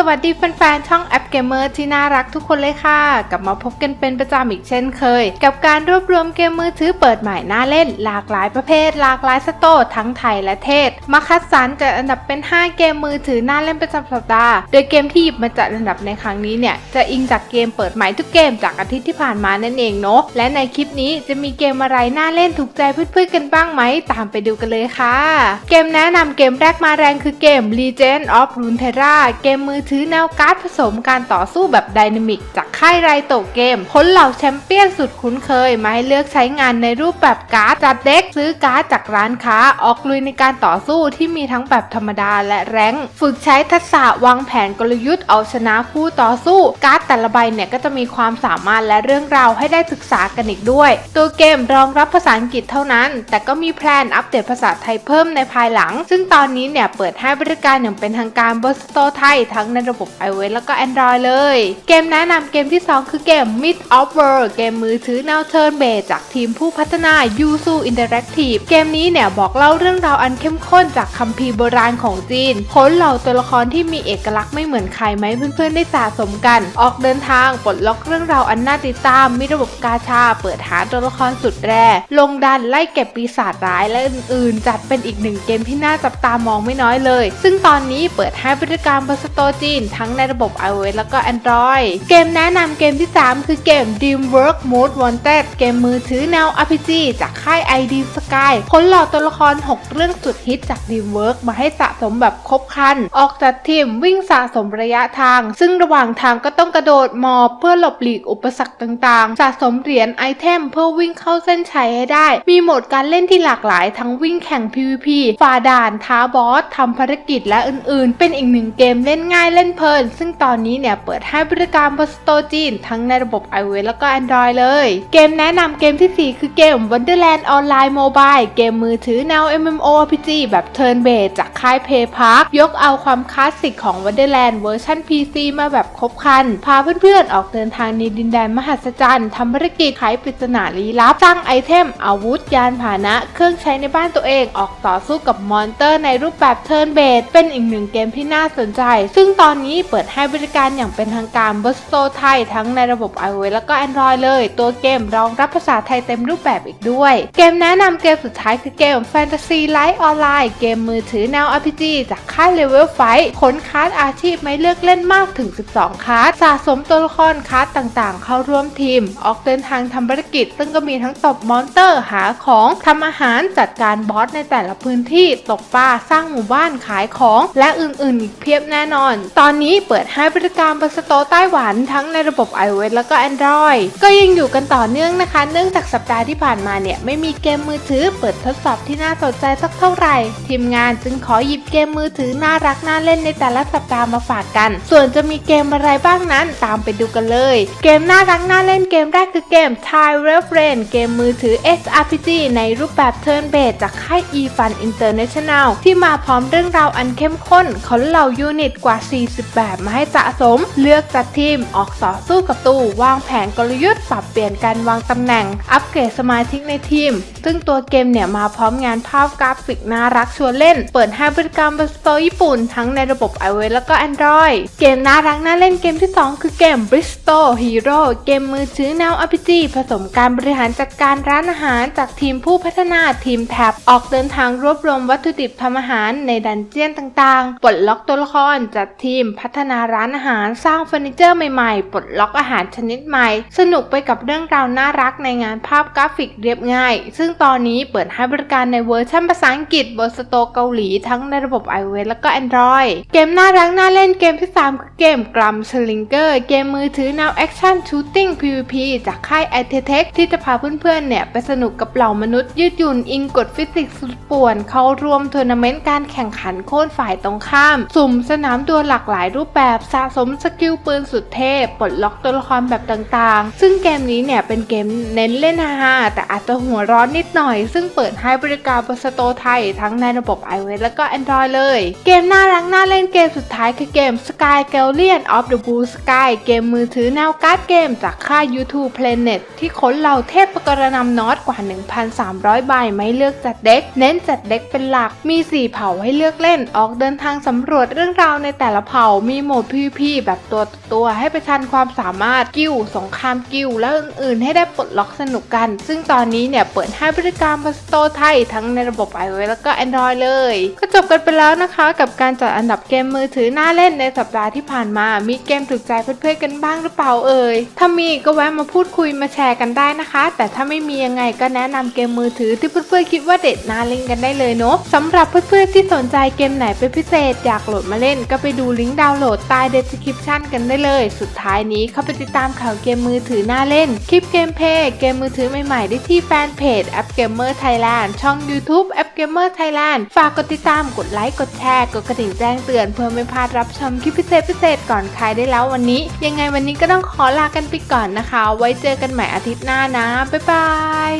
สวัสดีแฟนๆช่องแอ เกมเมอร์ที่น่ารักทุกคนเลยค่ะ กลับมาพบกันเป็นประจำอีกเช่นเคย กับการรวบรวมเกมมือถือเปิดใหม่น่าเล่น หลากหลายประเภท หลากหลายสโตร์ทั้งไทยและเทศ มาคัดสรรจัดอันดับเป็น 5 เกมมือถือน่าเล่นประจำสัปดาห์ โดยเกมที่หยิบมาจัดอันดับในครั้งนี้เนี่ยจะอิงจากเกมเปิดใหม่ทุกเกมจากอาทิตย์ที่ผ่านมานั่นเองเนาะและในคลิปนี้จะมีเกมอะไรน่าเล่นถูกใจเพื่อนๆกันบ้างไหมตามไปดูกันเลยค่ะ เกมแนะนำเกมแรกมาแรงคือเกม Legend of Runeterra เกมมือถือแนวการ์ดผสมกันการต่อสู้แบบไดนามิกจากค่ายไรโตเกมค้นเหล่าแชมเปี้ยนสุดคุ้นเคยมาให้เลือกใช้งานในรูปแบบการ์ดจัดเด็กซื้อการ์ดจากร้านค้าออกลุยในการต่อสู้ที่มีทั้งแบบธรรมดาและแรงฝึกใช้ทักษะวางแผนกลยุทธ์เอาชนะคู่ต่อสู้การ์ดแต่ละใบเนี่ยก็จะมีความสามารถและเรื่องราวให้ได้ศึกษากันอีกด้วย ตัวเกมรองรับภาษาอังกฤษเท่านั้น แต่ก็มีแพลนอัปเดตภาษาไทยเพิ่มในภายหลัง ซึ่งตอนนี้เนี่ยเปิดให้บริการอย่างเป็นทางการบนสโตไทยทั้งในระบบ iOS แล้วก็ Android เลย เกมแนะนำเกมที่ 2 คือเกม Myth of World เกมมือถือแนว Turn Based จากทีมผู้พัฒนา Yuzu Interactive เกมนี้เนี่ยบอกเล่าเรื่องราวอันเข้มข้นจากคัมภีร์โบราณของจีนค้นเหล่าตัวละครที่มีเอกลักษณ์ไม่เหมือนใครไหมเพื่อนๆได้สะสมกัน ออกเดินทางปลดล็อกเรื่องราวอันน่าติดตาม มีระบบกาชา เปิดหาตัวละครสุดแร่ลงดันไล่เก็บปีศาจร้ายและอื่นๆ จัดเป็นอีกหนึ่งเกมที่น่าจับตามองไม่น้อยเลย ซึ่งตอนนี้เปิดให้บริการบนสตร์จีนทั้งในระบบ iOS แล้วก็ Android เกมแนะนำเกมที่ 3 คือเกม Dreamwork Most Wanted เกมมือถือแนว RPG จากค่าย ID Sky ค้นเหล่าตัวละคร 6 เรื่องสุดฮิตจาก Dreamwork มาให้สะสมแบบครบคัน ออกจากทีมวิ่งสะสมระยะทาง ซึ่งระหว่างทางก็ต้องกระโดดมอบเพื่อหลบหลีกอุปสรรคต่างๆ สะสมเหรียญไอเทมเพื่อวิ่งเข้าเส้นชัยให้ได้ มีโหมดการเล่นที่หลากหลายทั้งวิ่งแข่ง PVP ฝ่าด่านท้าบอสทำภารกิจและอื่นๆ เป็นอีกหนึ่งเกมเล่นง่ายเล่นเพลิน ซึ่งตอนนี้เนี่ยเปิดให้บริการบนสโตร์จีน ทั้งในระบบ iOS แล้วก็ Android เลย เกมแนะนำเกมทีสี่ 4 คือเกม Wonderland Online Mobile เกมมือถือแนว MMORPG แบบ Turn Based จากค่าย Play Park ยกเอาความคลาสสิกของ Wonderland เวอร์ชัน PC มาแบบครบครัน พาเพื่อนๆ ออกเดินทางในดินแดนมหัศจรรย์ทำภารกิจไขปริศนาลี้ลับสร้างไอเทม อาวุธยานพาหนะ เครื่องใช้ในบ้านตัวเองออกต่อสู้กับมอนเตอร์ในรูปแบบ Turn Based เป็นอีกหนึ่งเกมที่น่าสนใจ ซึ่งตอนนี้เปิดให้บริการอย่างเป็นทางการบนสโตร์ไทยทั้งในระบบ iOS แล้วก็ Android เลย ตัวเกมรองรับภาษาไทยเต็มรูปแบบอีกด้วย เกมแนะนำเกมสุดท้ายคือเกม Fantasy Light Online เกมมือถือแนว RPG จากค่าย Level 5ขนคาร์ดอาชีพไม่เลือกเล่นมากถึง 12คาร์ดสะสมตัวละครคาร์ดต่างๆ เข้าร่วมทีม ออกเดินทางทำภารกิจ ซึ่งก็มีทั้งตบมอนสเตอร์หาของทำอาหารจัดการบอสในแต่ละพื้นที่ตกปลาสร้างหมู่บ้านขายของ และอื่นๆ อีกเพียบแน่นอน ตอนนี้เปิดให้บริการบนสโตร์ไต้หวันทั้งในระบบ iOS แล้วก็ Android ก็ยังอยู่กันต่อเนื่องนะคะ เนื่องจากสัปดาห์ที่ผ่านมาเนี่ยไม่มีเกมมือถือเปิดทดสอบที่น่าสนใจสักเท่าไหร่ ทีมงานจึงขอหยิบเกมมือถือน่ารักน่าเล่นในแต่ละสัปดาห์มาฝากกัน ส่วนจะมีเกมอะไรบ้างนั้นตามไปดูกันเลย เกมน่ารักน่าเล่นเกมแรกคือเกม Thai Reference เกมมือถือ SRPG ในรูปแบบ Turn Based จากค่าย eFun International ที่มาพร้อมเรื่องราวอันเข้มข้นเขาเหล่ายูนิตกว่า 40 แบบมาให้สะสมม เลือกจัดทีมออกต่อสู้กับตู้ วางแผนกลยุทธ์ปรับเปลี่ยนการวางตำแหน่ง อัปเกรดสมาชิกในทีม ซึ่งตัวเกมเนี่ยมาพร้อมงานภาพกราฟิกน่ารักชวนเล่น เปิดให้บริการบนสโตร์ญี่ปุ่น ทั้งในระบบ iOS แล้วก็ Android เกมน่ารักน่าเล่นเกมที่ 2 คือเกม Bristol Hero เกมมือถือแนว RPG ผสมการบริหารจัดการร้านอาหารจากทีมผู้พัฒนาทีมแท็บออกเดินทางรวบรวมวัตถุดิบทำอาหารในดันเจียนต่างๆ ปลดล็อกตัวละครจัดทีมพัฒนาร้านอาหารสร้างเฟอร์นิเจอร์ใหม่ๆ ปลดล็อกอาหารชนิดใหม่ สนุกไปกับเรื่องราวน่ารักในงานภาพกราฟิกเรียบง่าย ซึ่งตอนนี้เปิดให้บริการในเวอร์ชันภาษาอังกฤษบนสโตร์เกาหลีทั้งในระบบ iOS แล้วก็ Android เกมน่ารักน่าเล่นเกมที่ 3 คือเกมกรัมสลิงเกอร์เกมมือถือแนวแอคชั่นชูตติ้ง PVP จากค่าย i t e c ที่จะพาเพื่อนๆเนี่ยไปสนุกกับเหล่ามนุษย์ยืดหยุ่นอิงกฎฟิสิกส์สุดป่วน เข้าร่วมทัวร์นาเมนต์การแข่งขันโค่นฝ่ายตรงข้าม สุ่มสนามดวหลากหลายรูปแบบสะสมมสกิลปืนสุดเทพ ปลดล็อกตัวละครแบบต่างๆ ซึ่งเกมนี้เนี่ยเป็นเกมเน้นเล่นฮาแต่อาจจะหัวร้อนนิดหน่อย ซึ่งเปิดให้บริการบนสโตไทย ทั้งในระบบ iOS และก็ Android เลย เกมน่ารักน่าเล่นเกมสุดท้ายคือเกม Sky g a l l i o n of the Blue Sky เกมมือถือแนวการ์ดเกมจากค่าย YouTube Planet ที่ค้นเหล่าเทพประกรณำนอตกว่า 1,300 ใบไม่เลือกจัดเด็ก เน้นจัดเด็กเป็นหลัก มี 4 เผ่าให้เลือกเล่น ออกเดินทางสำรวจเรื่องราวในแต่ละเผ่า มีโหมด PVP แบบตัวตัวให้ประชันความสามารถกิลด์สงครามกิลด์และอื่นๆ ให้ได้ปลดล็อกสนุกกัน ซึ่งตอนนี้เนี่ยเปิดให้บริการบนสโตร์ไทยทั้งในระบบ iOS แล้วก็ Android เลย ก็จบกันไปแล้วนะคะ กับการจัดอันดับเกมมือถือน่าเล่นในสัปดาห์ที่ผ่านมา มีเกมถูกใจเพื่อนๆกันบ้างหรือเปล่าเอ่ย ถ้ามีก็แวะมาพูดคุยมาแชร์กันได้นะคะ แต่ถ้าไม่มียังไงก็แนะนำเกมมือถือที่เพื่อนๆคิดว่าเด็ดน่าเล่นกันได้เลยเนาะสำหรับเพื่อนๆที่สนใจเกมไหนเป็นพิเศษอยากโหลดมาเล่น ก็ไปดูลิงก์ดาวน์โหลดใต้ description กันได้เลย สุดท้ายนี้เข้าไปติดตามข่าวเกมมือถือหน่าเล่น คลิปเกมเพย์เกมมือถือใหม่ๆ ได้ที่แฟนเพจแอปเกมเมอร์ไทยแลนด์ช่อง YouTube แอปเกมเมอร์ไทยแลนด์ฝากกดติดตามกดไลค์กดแชร์กดกระดิ่งแจ้งเตือนเพื่อไม่พลาดรับชมคลิปพิเศษพิเศษก่อนใครได้แล้ววันนี้ ยังไงวันนี้ก็ต้องขอลากันไปก่อนนะคะ ไว้เจอกันใหม่อาทิตย์หน้านะบ๊ายบาย